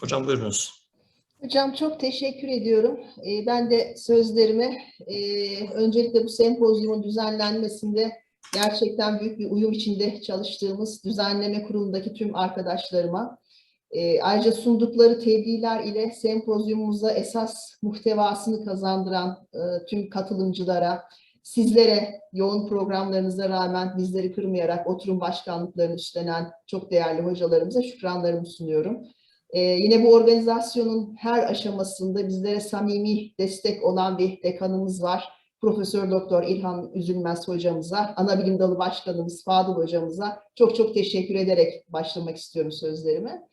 Hocam buyurunuz. Hocam çok teşekkür ediyorum. Ee, Ben de sözlerime e, öncelikle bu sempozyumun düzenlenmesinde gerçekten büyük bir uyum içinde çalıştığımız düzenleme kurulundaki tüm arkadaşlarıma, e, ayrıca sundukları tebliğler ile sempozyumumuza esas muhtevasını kazandıran e, tüm katılımcılara, sizlere yoğun programlarınıza rağmen bizleri kırmayarak oturum başkanlıklarını üstlenen çok değerli hocalarımıza şükranlarımı sunuyorum. Ee, yine bu organizasyonun her aşamasında bizlere samimi destek olan bir dekanımız var. Profesör Doktor İlhan Üzülmez hocamıza, ana bilim dalı başkanımız Fadıl hocamıza çok çok teşekkür ederek başlamak istiyorum sözlerime.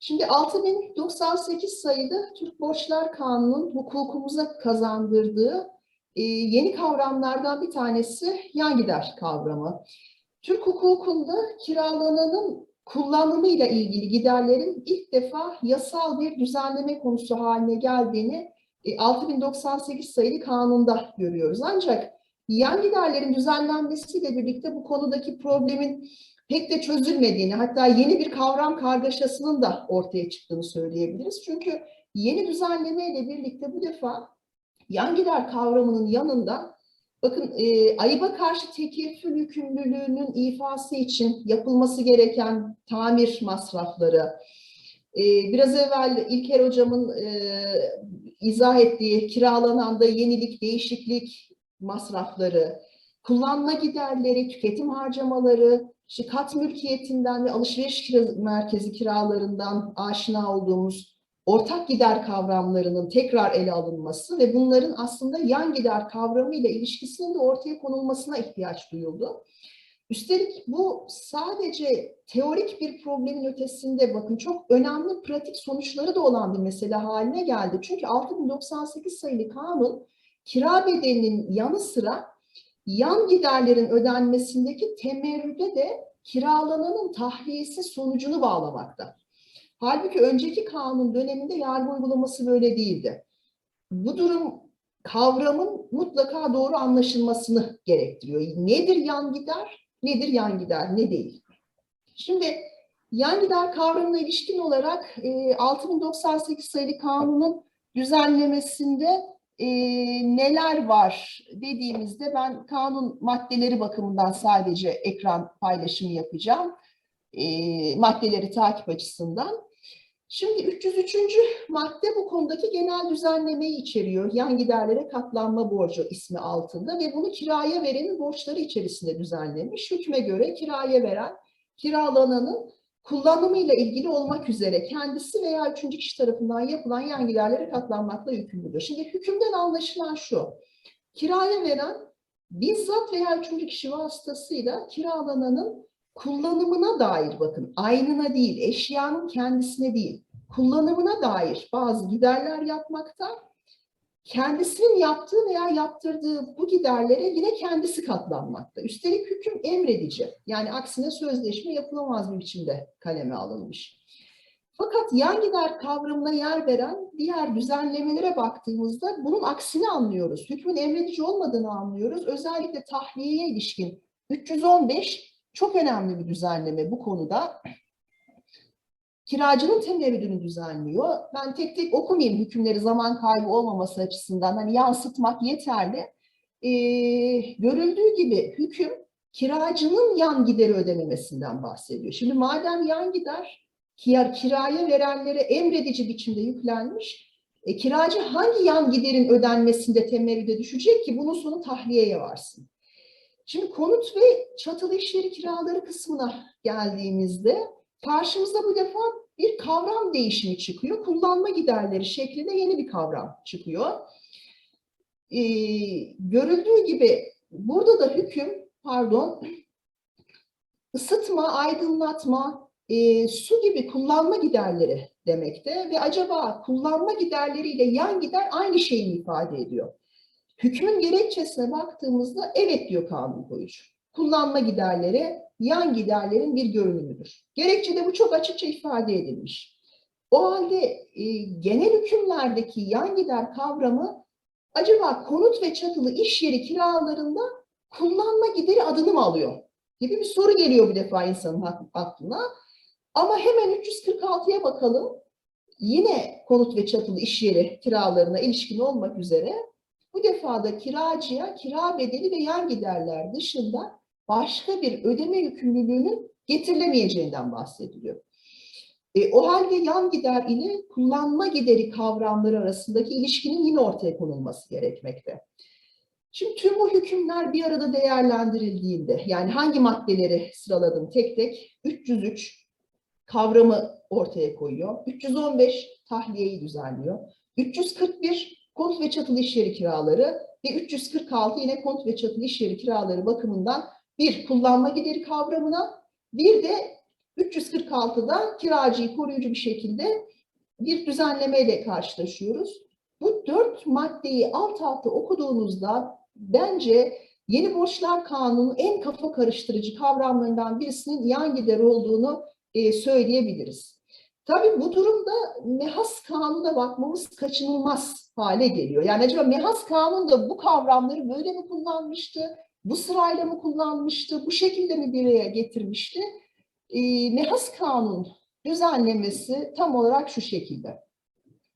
Şimdi 6098 sayılı Türk Borçlar Kanunu'nun hukukumuza kazandırdığı e, yeni kavramlardan bir tanesi yan gider kavramı. Türk hukukunda kiralananın kullanımıyla ilgili giderlerin ilk defa yasal bir düzenleme konusu haline geldiğini e, 6098 sayılı kanunda görüyoruz. Ancak yan giderlerin düzenlenmesiyle birlikte bu konudaki problemin pek de çözülmediğini, hatta yeni bir kavram kargaşasının da ortaya çıktığını söyleyebiliriz. Çünkü yeni düzenlemeyle birlikte bu defa yan gider kavramının yanında Bakın e, ayıba karşı tekeffül yükümlülüğünün ifası için yapılması gereken tamir masrafları, e, biraz evvel İlker Hocam'ın e, izah ettiği kiralanan da yenilik, değişiklik masrafları, kullanma giderleri, tüketim harcamaları, işte kat mülkiyetinden ve alışveriş merkezi kiralarından aşina olduğumuz ortak gider kavramlarının tekrar ele alınması ve bunların aslında yan gider kavramı ile ilişkisinin de ortaya konulmasına ihtiyaç duyuldu. Üstelik bu sadece teorik bir problemin ötesinde bakın çok önemli pratik sonuçları da olan bir mesele haline geldi. Çünkü 6098 sayılı kanun kira bedelinin yanı sıra yan giderlerin ödenmesindeki temerrüde de kiralananın tahliyesi sonucunu bağlamakta. Halbuki önceki kanun döneminde yargı uygulaması böyle değildi. Bu durum kavramın mutlaka doğru anlaşılmasını gerektiriyor. Nedir yan gider, nedir yan gider, ne değil? Şimdi yan gider kavramına ilişkin olarak e, 6098 sayılı kanunun düzenlemesinde e, neler var dediğimizde ben kanun maddeleri bakımından sadece ekran paylaşımı yapacağım. E, maddeleri takip açısından. Şimdi 303. madde bu konudaki genel düzenlemeyi içeriyor. Yan giderlere katlanma borcu ismi altında ve bunu kiraya verenin borçları içerisinde düzenlemiş. Hükme göre kiraya veren, kiralananın kullanımıyla ilgili olmak üzere kendisi veya üçüncü kişi tarafından yapılan yan giderlere katlanmakla yükümlüdür. Şimdi hükümden anlaşılan şu, kiraya veren bizzat veya üçüncü kişi vasıtasıyla kiralananın kullanımına dair bakın aynına değil, eşyanın kendisine değil, kullanımına dair bazı giderler yapmakta, kendisinin yaptığı veya yaptırdığı bu giderlere yine kendisi katlanmakta. Üstelik hüküm emredici, yani aksine sözleşme yapılamaz bir biçimde kaleme alınmış. Fakat yan gider kavramına yer veren diğer düzenlemelere baktığımızda bunun aksini anlıyoruz. Hükmün emredici olmadığını anlıyoruz. Özellikle tahliyeye ilişkin 315 çok önemli bir düzenleme bu konuda. Kiracının temerrüdünü düzenliyor. Ben tek tek okumayayım hükümleri zaman kaybı olmaması açısından. Hani yansıtmak yeterli. Ee, görüldüğü gibi hüküm kiracının yan gideri ödememesinden bahsediyor. Şimdi madem yan gider kira, kiraya verenlere emredici biçimde yüklenmiş, e, kiracı hangi yan giderin ödenmesinde temerrüde düşecek ki bunun sonu tahliyeye varsın? Şimdi konut ve çatılı işleri kiraları kısmına geldiğimizde karşımıza bu defa bir kavram değişimi çıkıyor. Kullanma giderleri şeklinde yeni bir kavram çıkıyor. Ee, görüldüğü gibi burada da hüküm, pardon, ısıtma, aydınlatma, e, su gibi kullanma giderleri demekte ve acaba kullanma giderleriyle yan gider aynı şeyi ifade ediyor? Hükmün gerekçesine baktığımızda evet diyor kanun koyucu. Kullanma giderleri yan giderlerin bir görünümüdür. Gerekçede bu çok açıkça ifade edilmiş. O halde e, genel hükümlerdeki yan gider kavramı acaba konut ve çatılı iş yeri kiralarında kullanma gideri adını mı alıyor? Gibi bir soru geliyor bir defa insanın aklına. Ama hemen 346'ya bakalım. yine konut ve çatılı iş yeri kiralarına ilişkin olmak üzere bu defa da kiracıya kira bedeli ve yan giderler dışında başka bir ödeme yükümlülüğünün getirilemeyeceğinden bahsediliyor. E, o halde yan gider ile kullanma gideri kavramları arasındaki ilişkinin yine ortaya konulması gerekmekte. Şimdi tüm bu hükümler bir arada değerlendirildiğinde, yani hangi maddeleri sıraladım tek tek, 303 kavramı ortaya koyuyor, 315 tahliyeyi düzenliyor, 341 konut ve çatılı iş yeri kiraları ve 346 yine konut ve çatılı iş yeri kiraları bakımından bir kullanma gideri kavramına, bir de 346'da kiracıyı koruyucu bir şekilde bir düzenlemeyle karşılaşıyoruz. Bu dört maddeyi alt alta okuduğunuzda bence yeni borçlar kanunu en kafa karıştırıcı kavramlarından birisinin yan gider olduğunu e, söyleyebiliriz. Tabii bu durumda mehas kanuna bakmamız kaçınılmaz hale geliyor. Yani acaba mehas kanun da bu kavramları böyle mi kullanmıştı? Bu sırayla mı kullanmıştı? Bu şekilde mi bir araya getirmişti? E, mehas kanun düzenlemesi tam olarak şu şekilde.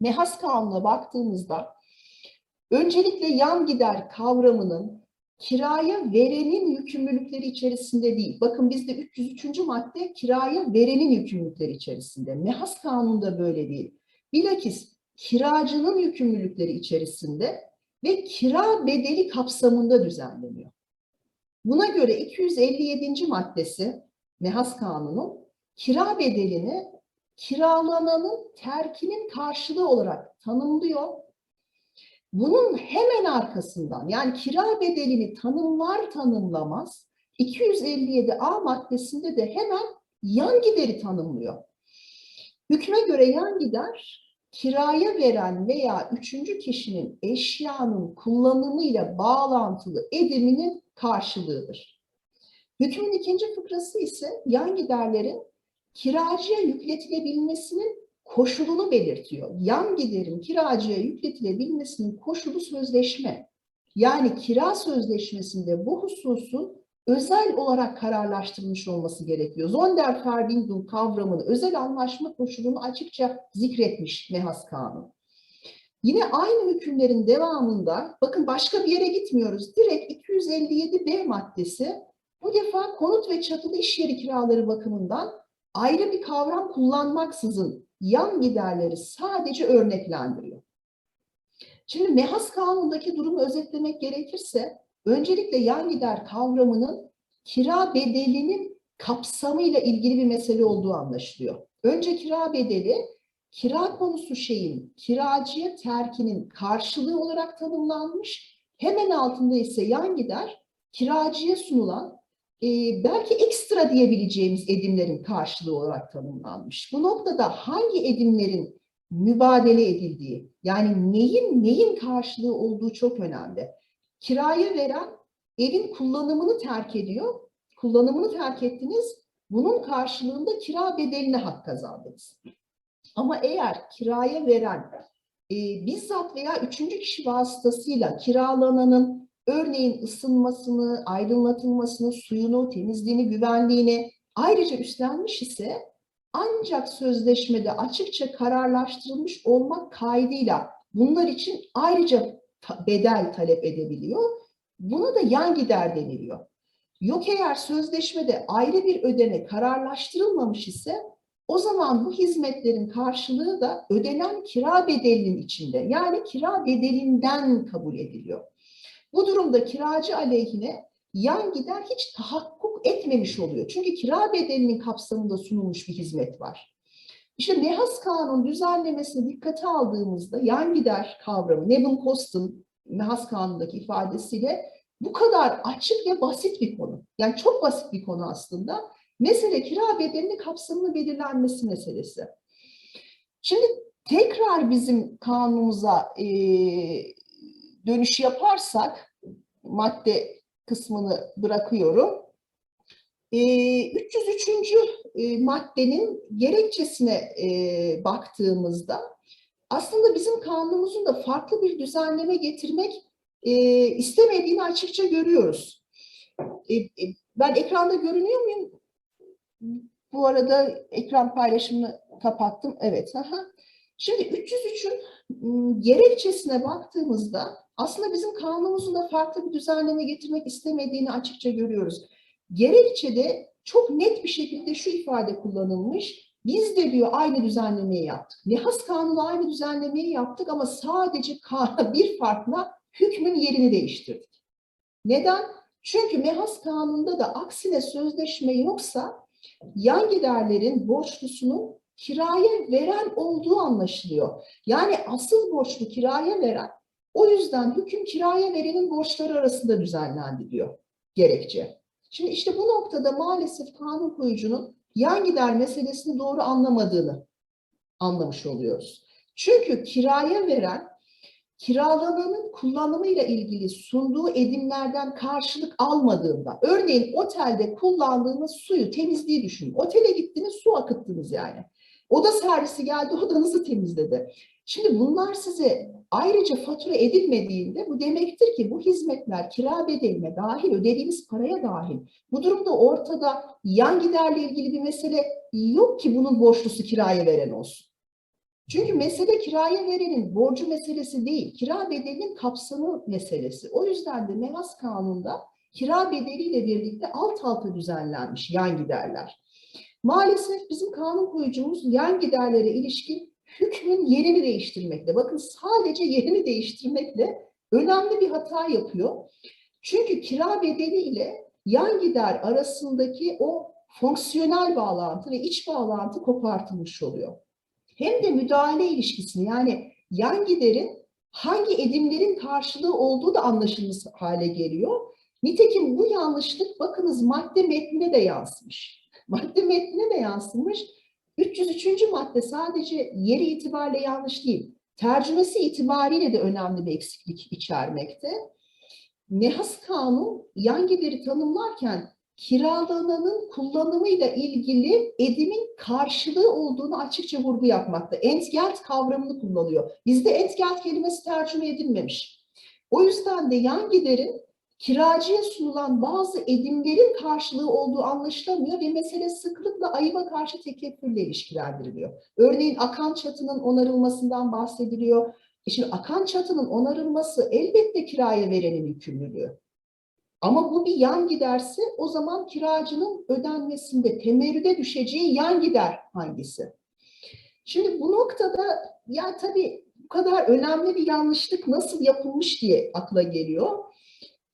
Mehas kanuna baktığımızda öncelikle yan gider kavramının kiraya verenin yükümlülükleri içerisinde değil. Bakın bizde 303. madde kiraya verenin yükümlülükleri içerisinde. Mehas kanunda böyle değil. Bilakis kiracının yükümlülükleri içerisinde ve kira bedeli kapsamında düzenleniyor. Buna göre 257. maddesi Mehas Kanunu kira bedelini kiralananın terkinin karşılığı olarak tanımlıyor. Bunun hemen arkasından yani kira bedelini tanımlar tanımlamaz 257A maddesinde de hemen yan gideri tanımlıyor. Hükme göre yan gider kiraya veren veya üçüncü kişinin eşyanın kullanımıyla bağlantılı ediminin karşılığıdır. Hükmün ikinci fıkrası ise yan giderlerin kiracıya yükletilebilmesinin koşulunu belirtiyor. Yan giderin kiracıya yükletilebilmesinin koşulu sözleşme. Yani kira sözleşmesinde bu hususun özel olarak kararlaştırılmış olması gerekiyor. Sonderverbindung kavramını, özel anlaşma koşulunu açıkça zikretmiş Mehas Kanun. Yine aynı hükümlerin devamında, bakın başka bir yere gitmiyoruz. Direkt 257B maddesi bu defa konut ve çatılı iş yeri kiraları bakımından ayrı bir kavram kullanmaksızın yan giderleri sadece örneklendiriyor. Şimdi mehas kanundaki durumu özetlemek gerekirse öncelikle yan gider kavramının kira bedelinin kapsamıyla ilgili bir mesele olduğu anlaşılıyor. Önce kira bedeli kira konusu şeyin kiracıya terkinin karşılığı olarak tanımlanmış. Hemen altında ise yan gider kiracıya sunulan e, belki ekstra diyebileceğimiz edimlerin karşılığı olarak tanımlanmış. Bu noktada hangi edimlerin mübadele edildiği, yani neyin neyin karşılığı olduğu çok önemli. Kiraya veren evin kullanımını terk ediyor. Kullanımını terk ettiniz, bunun karşılığında kira bedeline hak kazandınız. Ama eğer kiraya veren e, bizzat veya üçüncü kişi vasıtasıyla kiralananın örneğin ısınmasını, aydınlatılmasını, suyunu, temizliğini, güvenliğini ayrıca üstlenmiş ise ancak sözleşmede açıkça kararlaştırılmış olmak kaydıyla bunlar için ayrıca bedel talep edebiliyor. Buna da yan gider deniliyor. Yok eğer sözleşmede ayrı bir ödeme kararlaştırılmamış ise o zaman bu hizmetlerin karşılığı da ödenen kira bedelinin içinde yani kira bedelinden kabul ediliyor. Bu durumda kiracı aleyhine yan gider hiç tahakkuk etmemiş oluyor. Çünkü kira bedelinin kapsamında sunulmuş bir hizmet var. İşte Mehas Kanun düzenlemesine dikkate aldığımızda yan gider kavramı Nevin Cost'un Mehas Kanun'daki ifadesiyle bu kadar açık ve basit bir konu. Yani çok basit bir konu aslında. Mesele kira bedelinin kapsamını belirlenmesi meselesi. Şimdi tekrar bizim kanunumuza e, dönüş yaparsak madde kısmını bırakıyorum. E, 303. E, maddenin gerekçesine e, baktığımızda aslında bizim kanunumuzun da farklı bir düzenleme getirmek e, istemediğini açıkça görüyoruz. E, e, ben ekranda görünüyor muyum? Bu arada ekran paylaşımını kapattım. Evet. Aha. Şimdi 303'ün ım, gerekçesine baktığımızda aslında bizim kanunumuzun da farklı bir düzenleme getirmek istemediğini açıkça görüyoruz. Gerekçede çok net bir şekilde şu ifade kullanılmış. Biz de diyor aynı düzenlemeyi yaptık. Nihas kanunu aynı düzenlemeyi yaptık ama sadece bir farkla hükmün yerini değiştirdik. Neden? Çünkü mehas kanununda da aksine sözleşme yoksa yan giderlerin borçlusunun kiraya veren olduğu anlaşılıyor. Yani asıl borçlu kiraya veren, o yüzden hüküm kiraya verenin borçları arasında düzenlendi diyor gerekçe. Şimdi işte bu noktada maalesef kanun koyucunun yan gider meselesini doğru anlamadığını anlamış oluyoruz. Çünkü kiraya veren kiralananın kullanımıyla ilgili sunduğu edimlerden karşılık almadığında, örneğin otelde kullandığınız suyu, temizliği düşünün. Otele gittiniz, su akıttınız yani. Oda servisi geldi, odanızı temizledi. Şimdi bunlar size ayrıca fatura edilmediğinde bu demektir ki bu hizmetler kira bedeline dahil, ödediğiniz paraya dahil. Bu durumda ortada yan giderle ilgili bir mesele yok ki bunun borçlusu kiraya veren olsun. Çünkü mesele kiraya verenin borcu meselesi değil, kira bedelinin kapsamı meselesi. O yüzden de Mehas Kanunu'nda kira bedeliyle birlikte alt alta düzenlenmiş yan giderler. Maalesef bizim kanun koyucumuz yan giderlere ilişkin hükmün yerini değiştirmekle, bakın sadece yerini değiştirmekle önemli bir hata yapıyor. Çünkü kira bedeliyle yan gider arasındaki o fonksiyonel bağlantı ve iç bağlantı kopartılmış oluyor hem de müdahale ilişkisini yani yan giderin hangi edimlerin karşılığı olduğu da anlaşılmış hale geliyor. Nitekim bu yanlışlık bakınız madde metnine de yansımış. Madde metnine de yansımış. 303. madde sadece yeri itibariyle yanlış değil. Tercümesi itibariyle de önemli bir eksiklik içermekte. Nehas Kanun yan gideri tanımlarken kiralananın kullanımıyla ilgili edimin karşılığı olduğunu açıkça vurgu yapmakta. Entgelt kavramını kullanıyor. Bizde entgelt kelimesi tercüme edilmemiş. O yüzden de yan giderin kiracıya sunulan bazı edimlerin karşılığı olduğu anlaşılamıyor ve mesele sıklıkla ayıba karşı tekeffürle ilişkilendiriliyor. Örneğin akan çatının onarılmasından bahsediliyor. E şimdi akan çatının onarılması elbette kiraya verenin yükümlülüğü. Ama bu bir yan giderse o zaman kiracının ödenmesinde temerrüde düşeceği yan gider hangisi? Şimdi bu noktada ya tabii bu kadar önemli bir yanlışlık nasıl yapılmış diye akla geliyor.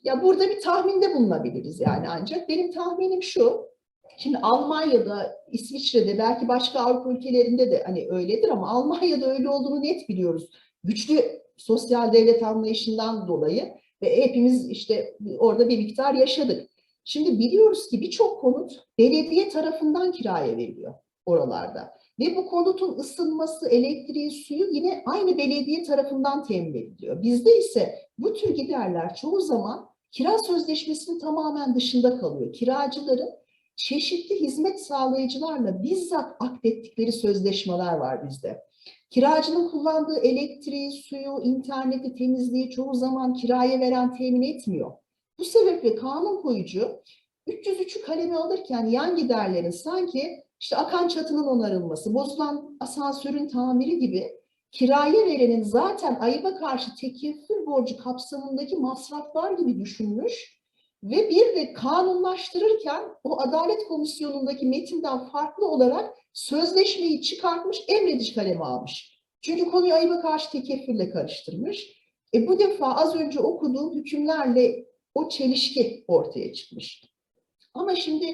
Ya burada bir tahminde bulunabiliriz yani ancak benim tahminim şu. Şimdi Almanya'da, İsviçre'de belki başka Avrupa ülkelerinde de hani öyledir ama Almanya'da öyle olduğunu net biliyoruz. Güçlü sosyal devlet anlayışından dolayı ve hepimiz işte orada bir miktar yaşadık. Şimdi biliyoruz ki birçok konut belediye tarafından kiraya veriliyor oralarda. Ve bu konutun ısınması, elektriği, suyu yine aynı belediye tarafından temin ediliyor. Bizde ise bu tür giderler çoğu zaman kira sözleşmesinin tamamen dışında kalıyor. Kiracıların çeşitli hizmet sağlayıcılarla bizzat akdettikleri sözleşmeler var bizde. Kiracının kullandığı elektriği, suyu, interneti, temizliği çoğu zaman kiraya veren temin etmiyor. Bu sebeple kanun koyucu 303'ü kaleme alırken yan giderlerin sanki işte akan çatının onarılması, bozulan asansörün tamiri gibi kiraya verenin zaten ayıba karşı borcu kapsamındaki masraflar gibi düşünmüş ve bir de kanunlaştırırken o Adalet Komisyonu'ndaki metinden farklı olarak sözleşmeyi çıkartmış, emrediş kalemi almış. Çünkü konuyu ayıba karşı tekeffürle karıştırmış. E bu defa az önce okuduğum hükümlerle o çelişki ortaya çıkmış. Ama şimdi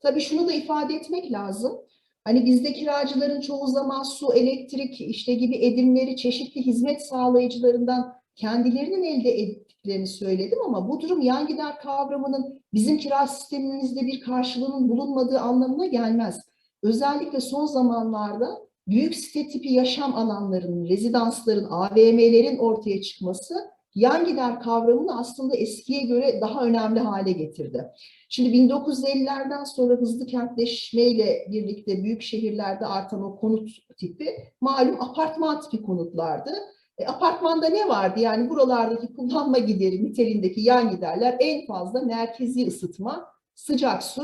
tabii şunu da ifade etmek lazım. Hani bizde kiracıların çoğu zaman su, elektrik işte gibi edimleri çeşitli hizmet sağlayıcılarından kendilerinin elde ettiklerini söyledim ama bu durum yan gider kavramının bizim kira sistemimizde bir karşılığının bulunmadığı anlamına gelmez. Özellikle son zamanlarda büyük site tipi yaşam alanlarının, rezidansların, AVM'lerin ortaya çıkması yan gider kavramını aslında eskiye göre daha önemli hale getirdi. Şimdi 1950'lerden sonra hızlı kentleşmeyle birlikte büyük şehirlerde artan o konut tipi malum apartman tipi konutlardı. E, apartmanda ne vardı? Yani buralardaki kullanma gideri niteliğindeki yan giderler en fazla merkezi ısıtma, sıcak su,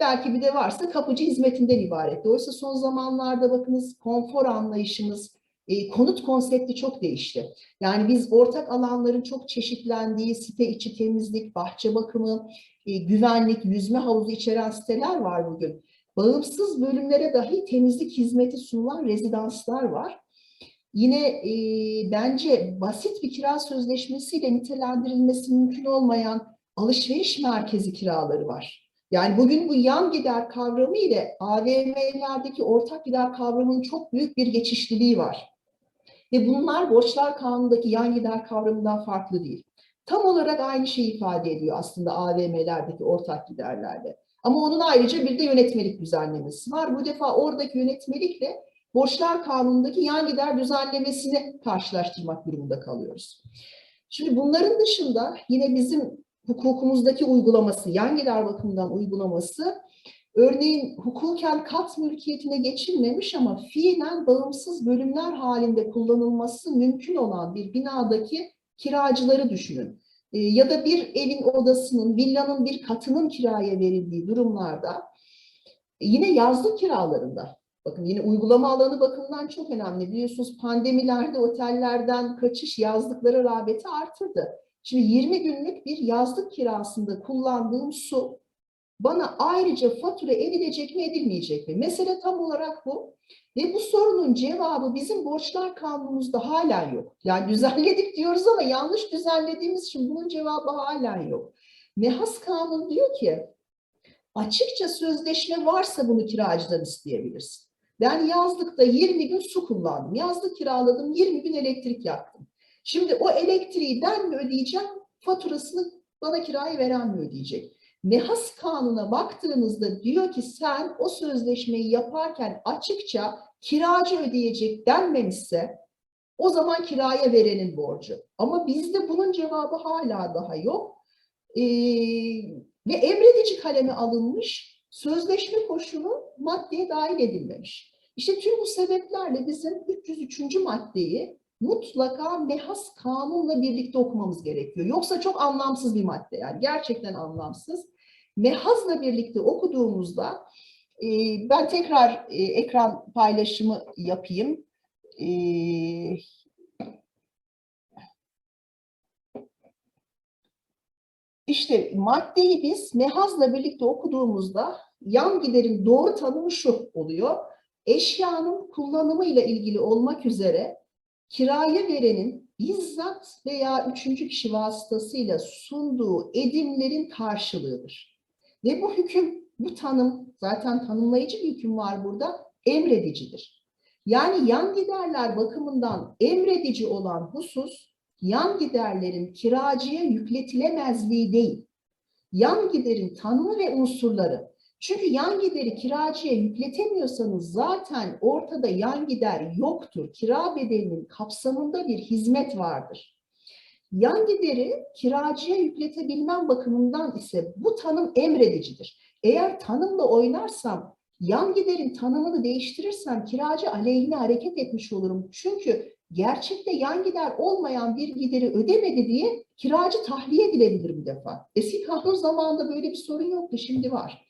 belki bir de varsa kapıcı hizmetinden ibaret. Oysa son zamanlarda bakınız konfor anlayışımız, e, konut konsepti çok değişti. Yani biz ortak alanların çok çeşitlendiği site içi temizlik, bahçe bakımı, e, güvenlik, yüzme havuzu içeren siteler var bugün. Bağımsız bölümlere dahi temizlik hizmeti sunulan rezidanslar var. Yine e, bence basit bir kira sözleşmesiyle nitelendirilmesi mümkün olmayan alışveriş merkezi kiraları var. Yani bugün bu yan gider kavramı ile AVM'lerdeki ortak gider kavramının çok büyük bir geçişliliği var. Ve bunlar borçlar kanunundaki yan gider kavramından farklı değil. Tam olarak aynı şeyi ifade ediyor aslında AVM'lerdeki ortak giderlerde. Ama onun ayrıca bir de yönetmelik düzenlemesi var. Bu defa oradaki yönetmelikle borçlar kanunundaki yan gider düzenlemesini karşılaştırmak durumunda kalıyoruz. Şimdi bunların dışında yine bizim hukukumuzdaki uygulaması, yan gider bakımından uygulaması, örneğin hukuken kat mülkiyetine geçilmemiş ama fiilen bağımsız bölümler halinde kullanılması mümkün olan bir binadaki kiracıları düşünün. E, ya da bir evin odasının, villanın bir katının kiraya verildiği durumlarda, yine yazlık kiralarında, bakın yine uygulama alanı bakımından çok önemli. Biliyorsunuz pandemilerde otellerden kaçış yazlıklara rağbeti artırdı. Şimdi 20 günlük bir yazlık kirasında kullandığım su bana ayrıca fatura edilecek mi edilmeyecek mi? Mesele tam olarak bu. Ve bu sorunun cevabı bizim borçlar kanunumuzda halen yok. Yani düzenledik diyoruz ama yanlış düzenlediğimiz için bunun cevabı halen yok. Mehas kanun diyor ki açıkça sözleşme varsa bunu kiracıdan isteyebilirsin. Ben yazlıkta 20 gün su kullandım. Yazlık kiraladım, 20 gün elektrik yaktım. Şimdi o elektriği ben mi ödeyeceğim, faturasını bana kirayı veren mi ödeyecek? Mehas kanuna baktığınızda diyor ki sen o sözleşmeyi yaparken açıkça kiracı ödeyecek denmemişse o zaman kiraya verenin borcu. Ama bizde bunun cevabı hala daha yok. Ee, ve emredici kaleme alınmış sözleşme koşulu maddeye dahil edilmemiş. İşte tüm bu sebeplerle bizim 303. maddeyi mutlaka mehas kanunla birlikte okumamız gerekiyor. Yoksa çok anlamsız bir madde yani gerçekten anlamsız. Mehazla birlikte okuduğumuzda e, ben tekrar e, ekran paylaşımı yapayım. E, işte maddeyi biz mehazla birlikte okuduğumuzda yan giderin doğru tanımı şu oluyor. Eşyanın kullanımıyla ilgili olmak üzere kiraya verenin bizzat veya üçüncü kişi vasıtasıyla sunduğu edimlerin karşılığıdır. Ve bu hüküm, bu tanım, zaten tanımlayıcı bir hüküm var burada, emredicidir. Yani yan giderler bakımından emredici olan husus, yan giderlerin kiracıya yükletilemezliği değil, yan giderin tanımı ve unsurları. Çünkü yan gideri kiracıya yükletemiyorsanız zaten ortada yan gider yoktur. Kira bedelinin kapsamında bir hizmet vardır. Yan gideri kiracıya yükletebilmem bakımından ise bu tanım emredicidir. Eğer tanımla oynarsam, yan giderin tanımını değiştirirsem kiracı aleyhine hareket etmiş olurum. Çünkü gerçekte yan gider olmayan bir gideri ödemedi diye kiracı tahliye edilebilir bu defa. Eski kanun zamanında böyle bir sorun yoktu, şimdi var.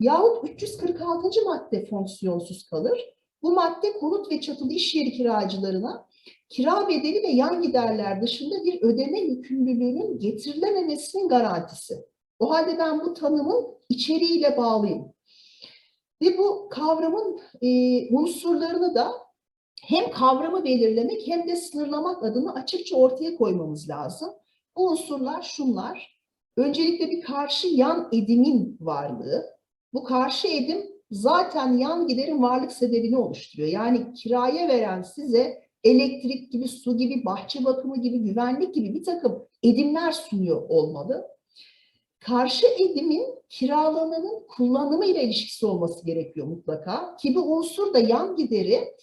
Yahut 346. madde fonksiyonsuz kalır. Bu madde konut ve çatılı iş yeri kiracılarına kira bedeli ve yan giderler dışında bir ödeme yükümlülüğünün getirilememesinin garantisi. O halde ben bu tanımın içeriğiyle bağlıyım. Ve bu kavramın e, unsurlarını da hem kavramı belirlemek hem de sınırlamak adına açıkça ortaya koymamız lazım. Bu unsurlar şunlar. Öncelikle bir karşı yan edimin varlığı. Bu karşı edim zaten yan giderin varlık sebebini oluşturuyor. Yani kiraya veren size elektrik gibi, su gibi, bahçe bakımı gibi, güvenlik gibi bir takım edimler sunuyor olmalı. Karşı edimin kiralananın kullanımı ile ilişkisi olması gerekiyor mutlaka. Ki bu unsur da yan gideri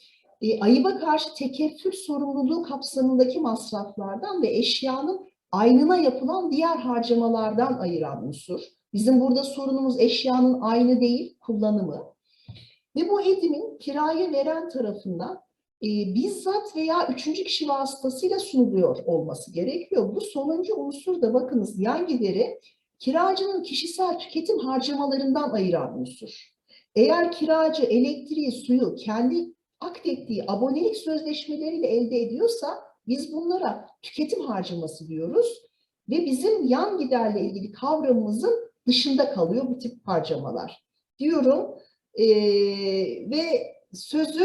e, ayıba karşı tekeffür sorumluluğu kapsamındaki masraflardan ve eşyanın aynına yapılan diğer harcamalardan ayıran unsur. Bizim burada sorunumuz eşyanın aynı değil, kullanımı. Ve bu edimin kiraya veren tarafından e, bizzat veya üçüncü kişi vasıtasıyla sunuluyor olması gerekiyor. Bu sonuncu unsur da bakınız yan gideri kiracının kişisel tüketim harcamalarından ayıran unsur. Eğer kiracı elektriği, suyu kendi akt ettiği abonelik sözleşmeleriyle elde ediyorsa biz bunlara tüketim harcaması diyoruz ve bizim yan giderle ilgili kavramımızın dışında kalıyor bu tip harcamalar diyorum Ee, ve sözü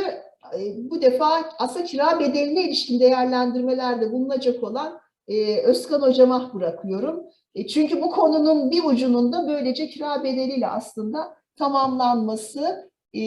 e, bu defa aslında kira bedeline ilişkin değerlendirmelerde bulunacak olan e, Özkan Hocam'a bırakıyorum. E, çünkü bu konunun bir ucunun da böylece kira bedeliyle aslında tamamlanması e,